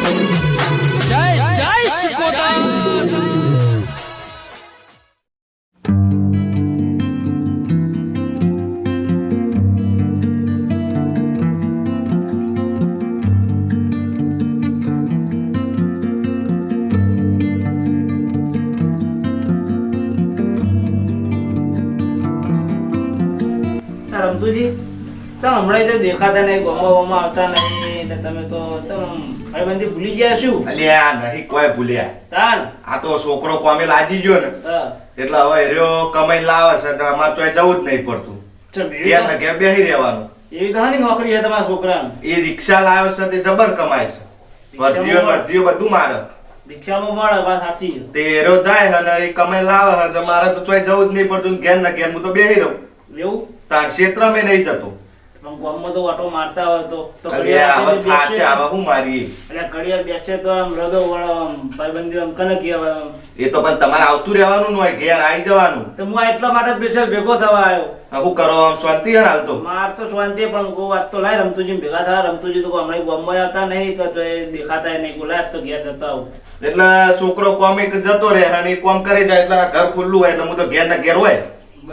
જય જય ચમ હમણાં દેખાતા નહીં ગોમા આવતા નહીં. તમે તો ભાઈબંધી ભૂલી ગયા શું? અલ્યા નહીં કોઈ ભૂલ્યા. તાણ? આ તો છોકરો કોમે લાગી ગયો ને. એટલે હવે એર્યો કમાઈ લાવે છે તો અમારે ચોય જવું જ નહીં પડતું. ઘેર ને ઘેર બેસી રહેવાનું. એવી તો હાની નોકરી છે તમારા છોકરાને. એ રિક્ષા લાવે છે તે જબર કમાય છે. વર્ધીઓ. વર્ધીઓ બધું મારે. દીક્ષામાં મળે વાત સાચી તે એરો જાય અને એ કમાઈ લાવે છે તો મારે તો ચોય જવું જ નહીં પડતું ઘેર ને ઘેર હું તો બેસી રહું. એવું? તાર ક્ષેત્ર મેં નહીં જતો. ગામમાં તો વાટો મારતા હોય તો તો ઘડિયાળ થાચે હવે હું મારી? એટલે ઘડિયાળ બેસે તો આમ હૃદય વાળો આમ ભાઈબંધી આમ કને કહેવાય એ તો પણ તમારે આવતું રહેવાનું હોય ઘેર આવી જવાનું. તો હું એટલા માટે ભેગો થવા આવ્યો. હવે કરો આમ શાંતિ હે હાલ તો? માર તો શાંતિ પણ ગો વાત તો લાય રમતુજી ભેગા થયા રમતુજી તો હમણાં ગામમાં આવતા નહીં કે તો એ દેખાતા નહીં બોલાય તો ઘેર જતા આવું. એટલે છોકરો કોમે જતો રહે અને કોમ કરી જાય એટલે ઘર ખુલ્લું હોય એટલે હું તો ઘેર ને ઘેર હોય.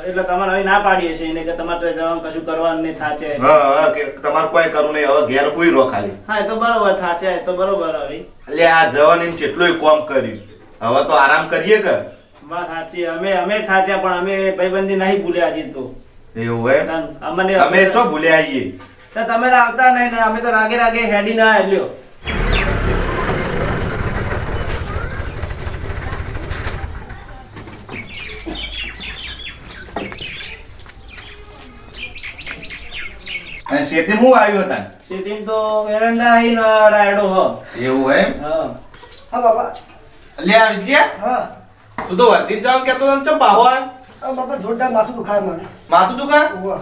એટલે તમારે હવે ના પાડીએ છીએ એને કે તમારે જવાનું કશું કરવાનું નહીં થાચે હા હા કે તમારે કોઈ કરવું નહીં હવે ઘેર કોઈ રો ખાલી. હા એ તો બરોબર થાચે એ તો બરોબર હવે. એટલે આ જવાની કેટલું કોમ કર્યું. હવે તો આરામ કરીએ કે? વાત સાચી અમે અમે થાચ્યા પણ અમે ભાઈબંધી નહીં ભૂલ્યા હજી તો. એવું હોય તાન અમને અમે તો ભૂલ્યા આવીએ તમે તો આવતા નહીં ને અમે તો રાગે રાગે હેડી ના લ્યો અને શેતી હું આવ્યો હતા? સીટીમ તો એરંડા આઈ ન રાયડો હ. એવું એમ? હા. હા બાપા લે વિજય હા. તું તો વર્તી જાવ કેતો તને ચમ બાહો આ હા બાપા જોરદાર માથું દુખાય મને. માથું દુખા? ઉવ્વ.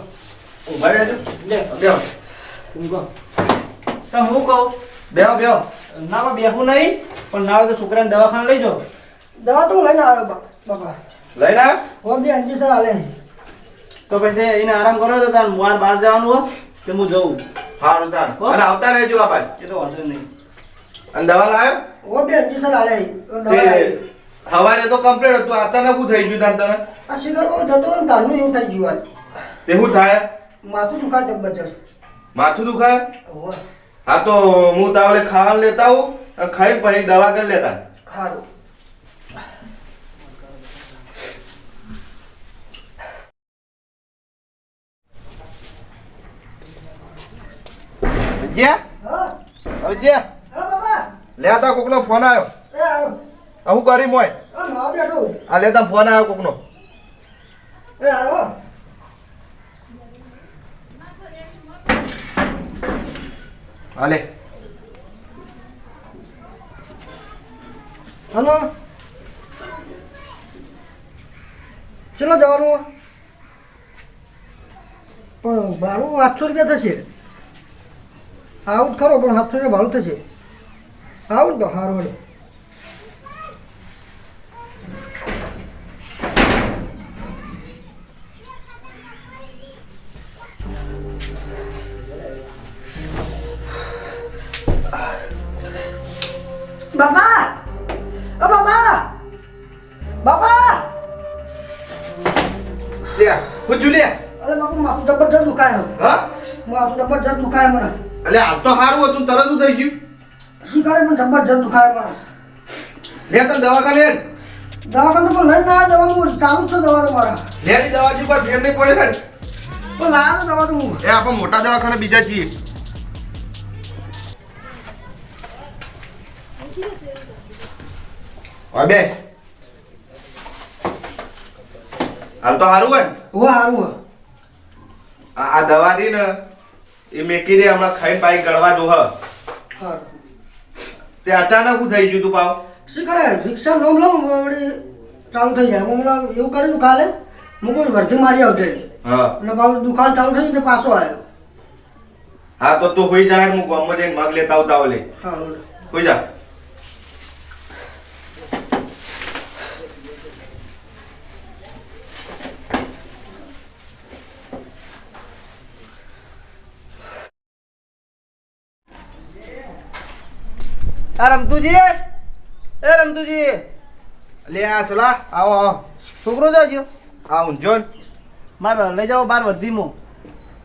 ઊભા રહેજો લે બેહો. તું કહો સમ હું કહું? બેહો બેહો. ના બેહું નહીં પણ ના હોય તો છોકરાને દવાખાને લઈ જાઓ દવા તો હું લઈને આવ્યો બાપા લઈને આવ્યો? ઓર બી અંજી સર આલે તો પછી એને આરામ કરો તો તાર માર બહાર જવાનું હોય તો હું જઉં. સારું તાર. અને આવતા રહેજો આ બાજુ. એ તો વાંધો નહીં. અને દવા લાવ્યો ઓ બે અંજી સર આલે. હવારે તો કમ્પ્લીટ હતું. અચાનક હું થઈ ગયું તાર તને? આ શિખર પર જતો ને તારનું એવું થઈ ગયું આજ. તે શું થાય? માથું દુખાય જબરજસ્ત. માથું દુખાય. હા તો હું તાવલે ખાવાનું લેતા આવું ખાઈ પછી દવા કરી લેતા. સારું હા હવે હા બાપા લેતા કોકનો ફોન આવ્યો. હું કરી મોય. આ લેતા ફોન આવ્યો કોકનો. એ આવ્યો હાલે હલો. ચલો જવાનું? પણ ભાડું આઠસો રૂપિયા થશે. આવું જ ખરો પણ સાતસો રૂપિયા ભાડું થશે. આવું ને તો સારું હલો. બાપા ઓ બાપા બાપા લે હું જુલિયા અરે બાપુ માથું જબરજસ્ત દુખાય. હા? માથું જબરજસ્ત દુખાય મને. એટલે હાલ તો સારું હતું તરત જ થઈ ગયું? શું કરે પણ જબરજસ્ત દુખાય મારો. લે તને દવાખાને હેડ. દવાખાને પણ લઈને આવ્યા દવા હું ચાલુ જ છે દવા તો મારા. લેની દવાથી કોઈ ફેર નહીં પડે હેડ. પણ લાયા તો દવા તો હું એ આપણે મોટા દવાખાને બીજા છીએ હવે બે. હાલ તો સારું હોય ને? હોવા સારું હોય. આ આ દવા રહી ને. એ મેકી દે હમણાં ખાઈને પાઈ ગળવા જો હ. તે અચાનક હું થઈ ગયું તું પાવ? કરે? રિક્ષા નોમ લઉં વળી ચાલુ થઈ જાય. હું હમણાં એવું કર્યું કાલે કોઈ ભરતી મારી આવજે. હા. અને પાછું દુકાન ચાલુ થઈ ગઈ પાછો આવ્યો. હા તો તું હોઈ જાય હું ગામમાં જઈને મગ લેતા આવતા ઓલે હા હોઈ જા. આ રમતુજી એ રમતુજી. લે આ સલા આવો આવો. છોકરો જોજો આ ઊંઝો. મારે લઈ જાઓ બાર વર્ધીમાં.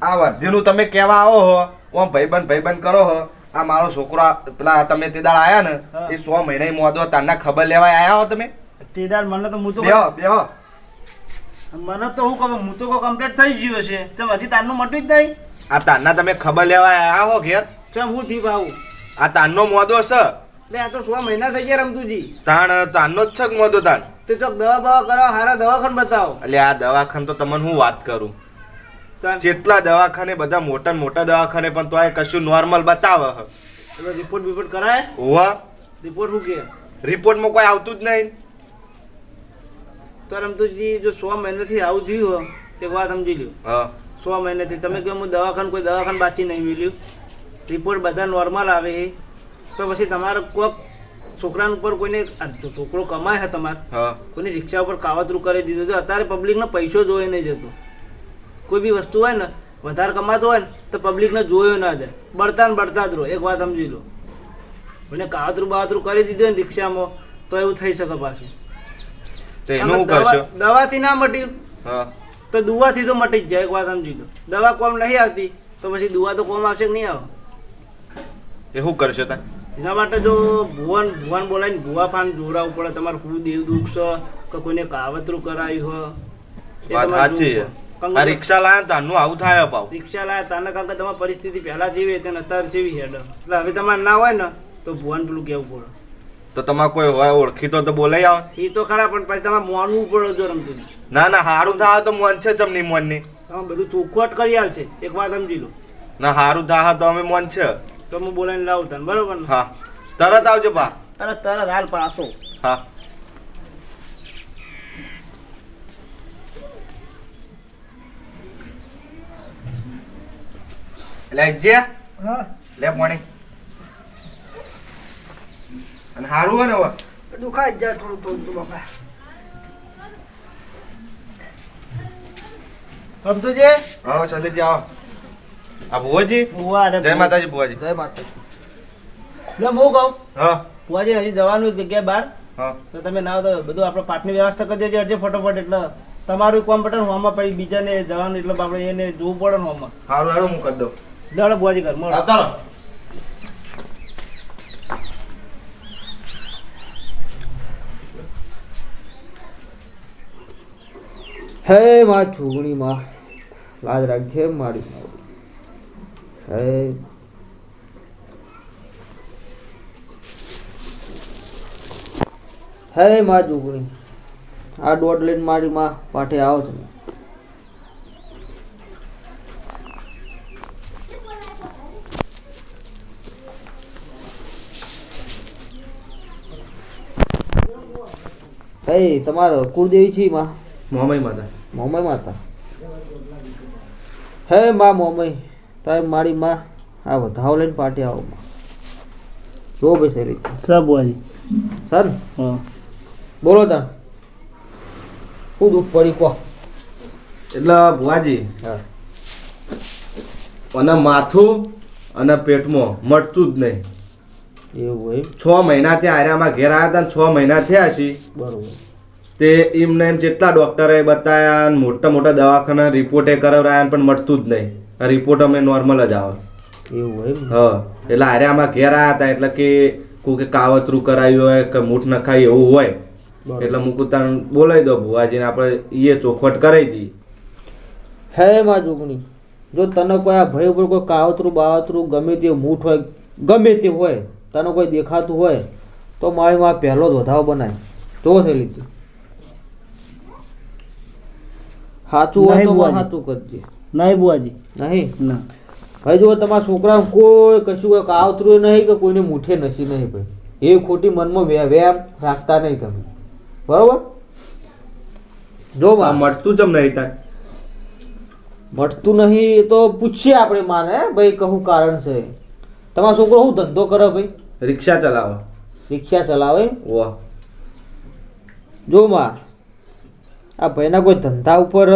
આ વર્ધીનું તમે કહેવા આવો હો. ઓમ ભાઈબંધ ભાઈબંધ કરો હો. આ મારો છોકરો પેલા તમે તે દાડ આયા ને એ સો મહિના મોદો તારના ખબર લેવા આયા હો તમે? તે દાળ મને તો હું તો બેહો બેહો. મને તો હું કહું હું તો કમ્પ્લીટ થઈ ગયું હશે. ચમ હજી તારનું મટ્યું જ નહીં? આ તારના તમે ખબર લેવા આયા હો ઘેર. ચમ હું થી પાવું આ તાનનો મોદો છે. એટલે આ તો સો મહિના થઈ ગયા રમતુજી. તાણ તાનનો જ છે મોદો તાન તો ચોક દવા બવા કરો હારા દવાખાન બતાવો. એટલે આ દવાખાન તો તમને હું વાત કરું. જેટલા દવાખાને બધા મોટા મોટા દવાખાને પણ તો આ કશું નોર્મલ બતાવે એટલે રિપોર્ટ બિપોર્ટ કરાય? હોવા. રિપોર્ટ શું કે? રિપોર્ટમાં કોઈ આવતું જ નહીં. તો રમતુજી જો સો મહિનાથી આવું થયું હોય તે વાત સમજી લ્યો. હા. સો મહિનાથી તમે કહો હું દવાખાન કોઈ દવાખાન બાસી નહીં મળ્યું રિપોર્ટ બધા નોર્મલ આવે તો પછી તમારે કોઈક છોકરા ઉપર કોઈને છોકરો કમાય છે તમારે કોઈને રિક્ષા ઉપર કાવતરું કરી દીધું છે અત્યારે પબ્લિકનો પૈસો જોઈ નહીં જતો. કોઈ બી વસ્તુ હોય ને વધારે કમાતો હોય ને તો પબ્લિકને જોયો ના જાય. બળતા ને બળતા જ રહો એક વાત સમજી લો. કોઈને કાવતરું બાવતરું કરી દીધું હોય ને રિક્ષામાં તો એવું થઈ શકે પાછું. તો એનું કરશો? દવાથી ના મટ્યું તો દુવાથી તો મટી જ જાય એક વાત સમજી લો. દવા કોમ નહીં આવતી તો પછી દુવા તો કોમ આવશે કે નહીં આવે? એ શું કરશો તા એના માટે જો ભુવન ભુવન બોલાવીને ભુવા પાન જોડાવવું પડે. તમારે શું દેવ દુઃખ છે કે કોઈને કાવતરું કરાયું હોય વાત સાચી છે. આ રિક્ષા લાયા ને તારનું આવું થાય પાવ રિક્ષા લાયા તાને કારણ કે તમારી પરિસ્થિતિ પહેલા જેવી હતી ને અત્યારે જેવી હેડ એટલે. હવે તમારે ના હોય ને તો ભુવન પેલું કેવું પડે. તો તમારે કોઈ હોય ઓળખીતો તો બોલાઈ આવો. એ તો ખરા પણ પછી તમારે મોનવું પડે જો રમતું. ના ના હારું થાય તો મોન છે ચમની મોનની તમે બધું ચોખ્ખોટ કરી આલશે એક વાત સમજી લો. ના હારું થાય તો અમે મોન છે. તો હું બોલાવીને લાવું તને બરોબર ને? હા. તરત આવજો બા. તરત તરત હાલ પાછો હા. એટલે જે હા. લે પાણી. અને હારું હોય ને હવે? દુખાઈ જાય થોડું થોડું તો બાપા. રમતુજી હા ચાલી જાઓ. આ ભુવાજી? ભુવા અરે જય માતાજી ભુવાજી. જય માતાજી. લે હું કહું? હા. ભુવાજી હજી જવાનું એક જગ્યાએ બહાર. હા. તો તમે ના તો બધું આપણે પાટની વ્યવસ્થા કરી દેજો અડજે ફટોફટ એટલે તમારું કોમ પટન હોમાં પછી બીજાને જવાનું એટલે આપણે એને જોવું પડે ને હોમાં સારું સારું હું કરી દઉં. દોડો ભુવાજી ઘર મળો. હે માં ચૂંટણીમાં માં લાજ રાખજે મારી હે. હે માં જુગણી. આ દોઢ લઈને મારી માં પાઠે આવો તમે હે તમારો કુળદેવી છે માં? મોમય માતા. મોમય માતા. હે માં મોમય તારે મારી માં આ વધાવ લઈને પાટી આવો. માં જો સર સબ ભુવાજી સર? હા. બોલો તા શું દુઃખ પડી કહો. એટલે ભુવાજી હા. અને માથું અને પેટમાં મટતું જ નહીં. એવું હોય છ મહિના ત્યાં આર્યામાં ઘેર આવ્યા હતા ને છ મહિના થયા છે બરોબર. તે એમને એમ જેટલા ડોક્ટરે બતાવ્યા મોટા મોટા દવાખાના રિપોર્ટે કરાવ્યા પણ મટતું જ નહીં. રિપોર્ટ અમે નોર્મલ જ આવે. એવું હોય એમ હા એટલે આર્યામાં ઘેર આવ્યા હતા એટલે કે કોઈ કે કાવતરું કરાવ્યું હોય કે મૂઠ નખાય એવું હોય. એટલે મુકુતાન બોલાવી દો ભુવાજીને આપણે એ ચોખવટ કરાવી દઈએ હે માં જોગણી જો તને કોઈ આ ભય ઉપર કોઈ કાવતરું બાવતરું ગમે તે મૂઠ હોય ગમે તે હોય તને કોઈ દેખાતું હોય તો મારી માં પહેલો જ વધાવો બનાય. જો છે લીધું. સાચું હોય તો માં સાચું કરજે. નહીં બુઆજી. નહીં? ના. ભાઈ જો તમારા છોકરા કોઈ કશું કોઈ કાવતરું નહીં કે કોઈને મૂઠે નસી નહીં ભાઈ. એ ખોટી મનમાં વ્યા- વ્યાયામ રાખતા નહીં તમે. બરોબર? જો આ માં મટતું જમ નહીં તાર. મળતું નહીં એ તો પૂછીએ આપણે માને હે, ભાઈ કહું કારણ છે. તમારો છોકરો શું ધંધો કરે ભાઈ? રિક્ષા ચલાવો. રિક્ષા ચલાવે? વાહ. જો માં આ ભાઈના કોઈ ધંધા ઉપર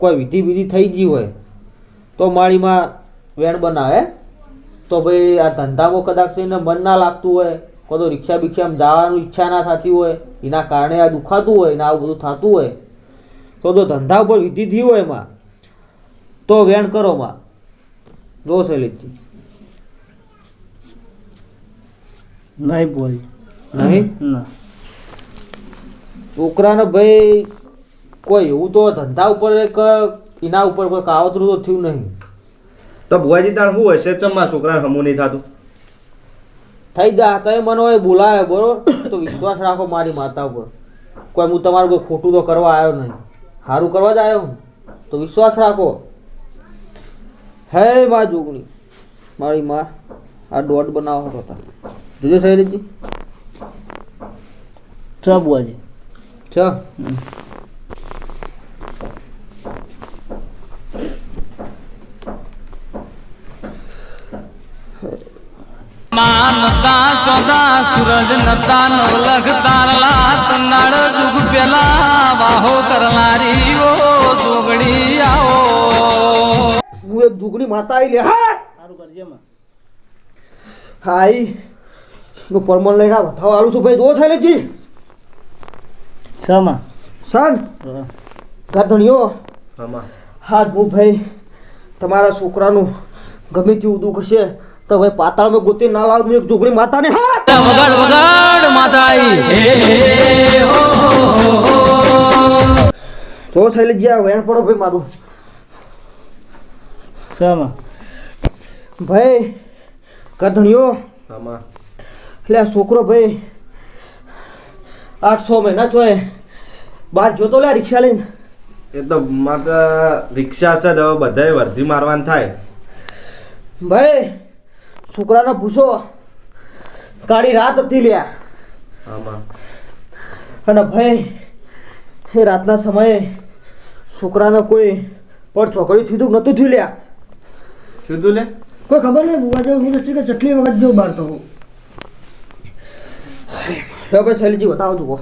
કોઈ વિધિ વિધિ થઈ ગઈ હોય તો માળીમાં વેણ બનાવે તો ભાઈ આ ધંધામાં કદાચ એને મન ના લાગતું હોય કોઈ તો રિક્ષા બિક્ષામાં જવાનું ઈચ્છા ના થતી હોય એના કારણે આ દુખાતું હોય ને આવું બધું થતું હોય તો જો ધંધા ઉપર વિધિ થઈ હોય એમાં તો વેણ કરો માં. જો શૈલેષજી. નહીં બોલ. નહીં? ના. છોકરાને ભાઈ કોઈ એવું તો ધંધા ઉપર એક એના ઉપર કોઈ કાવતરું તો થયું નહીં. તો ભુવાજી તાણ શું હશે ચમમાં છોકરાને હમું નહીં થતું? થઈ જા તમે મને હોય બોલાવે બરોબર? તો વિશ્વાસ રાખો મારી માતા ઉપર. કોઈ હું તમારું કોઈ ખોટું તો કરવા આવ્યો નહીં. સારું કરવા જ આવ્યો હું. તો વિશ્વાસ રાખો. હે મા જોગણી મારી માં આ દોઢ બનાવો હતા જોજો શૈલેષજી. ચા બુઆજી છ માનતા ચોદા સૂરજ નતા નવલખ તારલા તનાળ જુગ પેલા વાહો કરનારી ઓ જોગડી આવો હું એક જોગણી માતા આવી લે હા! સારું કરજે માં હાઈ નું પરમલ લઈને આ બતાવો આલું છું ભાઈ જો. શૈલેષજી છ માં સન ગાધણીઓ? આમાં. હા હું ભાઈ તમારા છોકરાનું ગમે તેવું દુઃખ હશે તો ભાઈ પાતાળમાં ગોતી ના લાવ એક જોગણી માતાને હા વગાડ વગાડ માતાઈ! હે હે હો જો શૈલેષજી આ વેણ પડો ભાઈ મારું. છ ભાઈ ગાધણીઓ? આમાં. એટલે આ છોકરો ભાઈ આઠ સો મહિના ચોય બહાર જોતો લે રિક્ષા લઈને. એ તો મારે રિક્ષા છે તો બધાય વર્ધી મારવાનું થાય. ભાઈ છોકરાને પૂછો કાળી રાત હતી લ્યા. આમાં. અને ભાઈ એ રાતના સમયે છોકરાને કોઈ પણ ચોકડી થયું નહોતું થયું લ્યા. શું લે? કોઈ ખબર નહીં બુવા જેવું કે ચટલી વખત જેવું બહાર તો હું ભાઈ શૈલીજી બતાવો જુઓ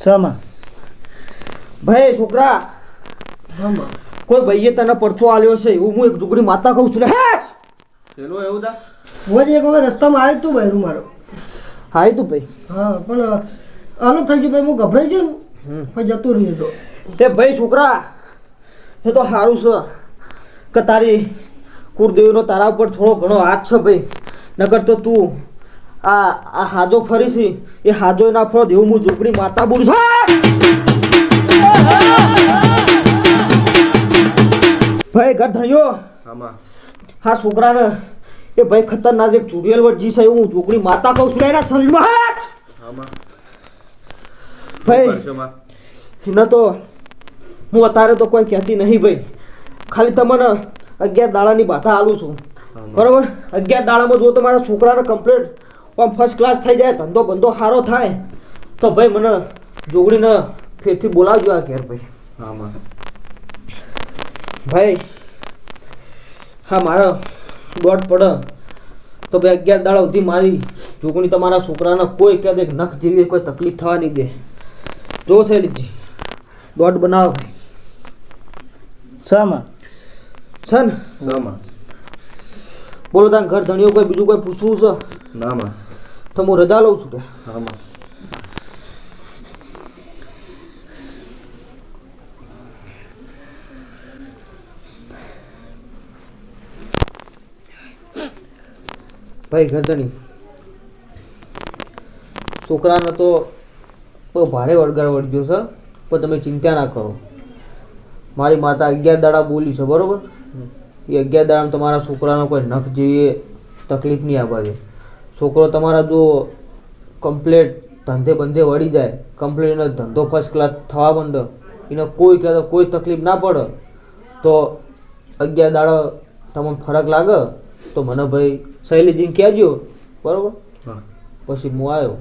છ માં ભાઈ છોકરા! કોઈ ભાઈએ તને પરચો આલ્યો છે? એવું હું એક ઝુગડી માતા કહું છું ને. હેસ પેલું એવું તા બુવાજી એક વખત રસ્તામાં આવ્યું તું બહેરું મારો. હા એ તું ભાઈ? હા પણ આનો થઈ ગયું ભાઈ હું ગભરાઈ ગયો ને પછી જતું રહ્યું તો. એ ભાઈ છોકરા! એ તો સારું છે કે તારી કુળદેવીનો તારા ઉપર થોડો ઘણો હાથ છે ભાઈ. નકર તો તું આ આ હાજો ફરી છે એ હાજો ના ફળો એવું હું ઝૂંપડી માતા બોલું છું. ભાઈ ઘર ધણ્યો. હા છોકરાને એ ભાઈ ખતરનાક એક ચુડિયલ વટજી છે હું ઝૂંપડી માતા કહું છું. એના શરીરમાં હાથ! ભાઈ ન તો હું અત્યારે તો કોઈ કહેતી નહીં ભાઈ. ખાલી તમને અગિયાર દાડાની બાધા આલું છું. બરાબર? અગિયાર દાડામાં જો તમારા છોકરાને કમ્પ્લીટ આમ ફર્સ્ટ ક્લાસ થઈ જાય ધંધો બંધો સારો થાય તો ભાઈ મને જોગડીને ફેરથી બોલાવજો આ ઘેર ભાઈ. આમાં ભાઈ હા મારો દોઢ પડે. તો ભાઈ અગિયાર દાડા સુધી મારી જોગણી તમારા છોકરાને કોઈ દે નખ જેવી કોઈ તકલીફ થવા નહીં દે જો છે લીધી. દોઢ બનાવો ભાઈ. શામાં માં છે ને સામાં. બોલો તાર ઘર ધણીઓ કોઈ બીજું કોઈ પૂછવું છે? નામાં તો હું રજા લઉં છું કે? આમાં ભાઈ ગરદણી છોકરાને તો બહુ ભારે વળગાડ વળગ્યો છે પણ તમે ચિંતા ના કરો. મારી માતા અગિયાર દાડા બોલી છે બરોબર? એ અગિયાર દાડામાં તમારા છોકરાનો કોઈ નખ જેવી તકલીફ નહીં આપવા દે. છોકરો તમારા જો કમ્પ્લેટ ધંધે બંધે વળી જાય કમ્પ્લેટ એનો ધંધો ફર્સ્ટ ક્લાસ થવા માંડે એને કોઈ કહેતો કોઈ તકલીફ ના પડે તો અગિયાર દાડો તમને ફરક લાગે તો મને ભાઈ શૈલીજીને કહેજો બરાબર? પછી હું આવ્યો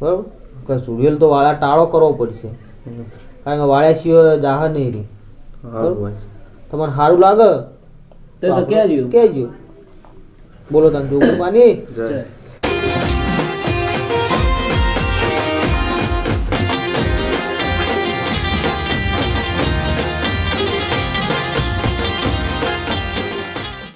બરાબર? કે સુડિયલ તો વાળા ટાળો કરવો પડશે કારણ કે વાળા સિવાય જાહ નહીં રહી તમને સારું લાગે? તો કહેજો. કહેજો. બોલો તમે જય જય.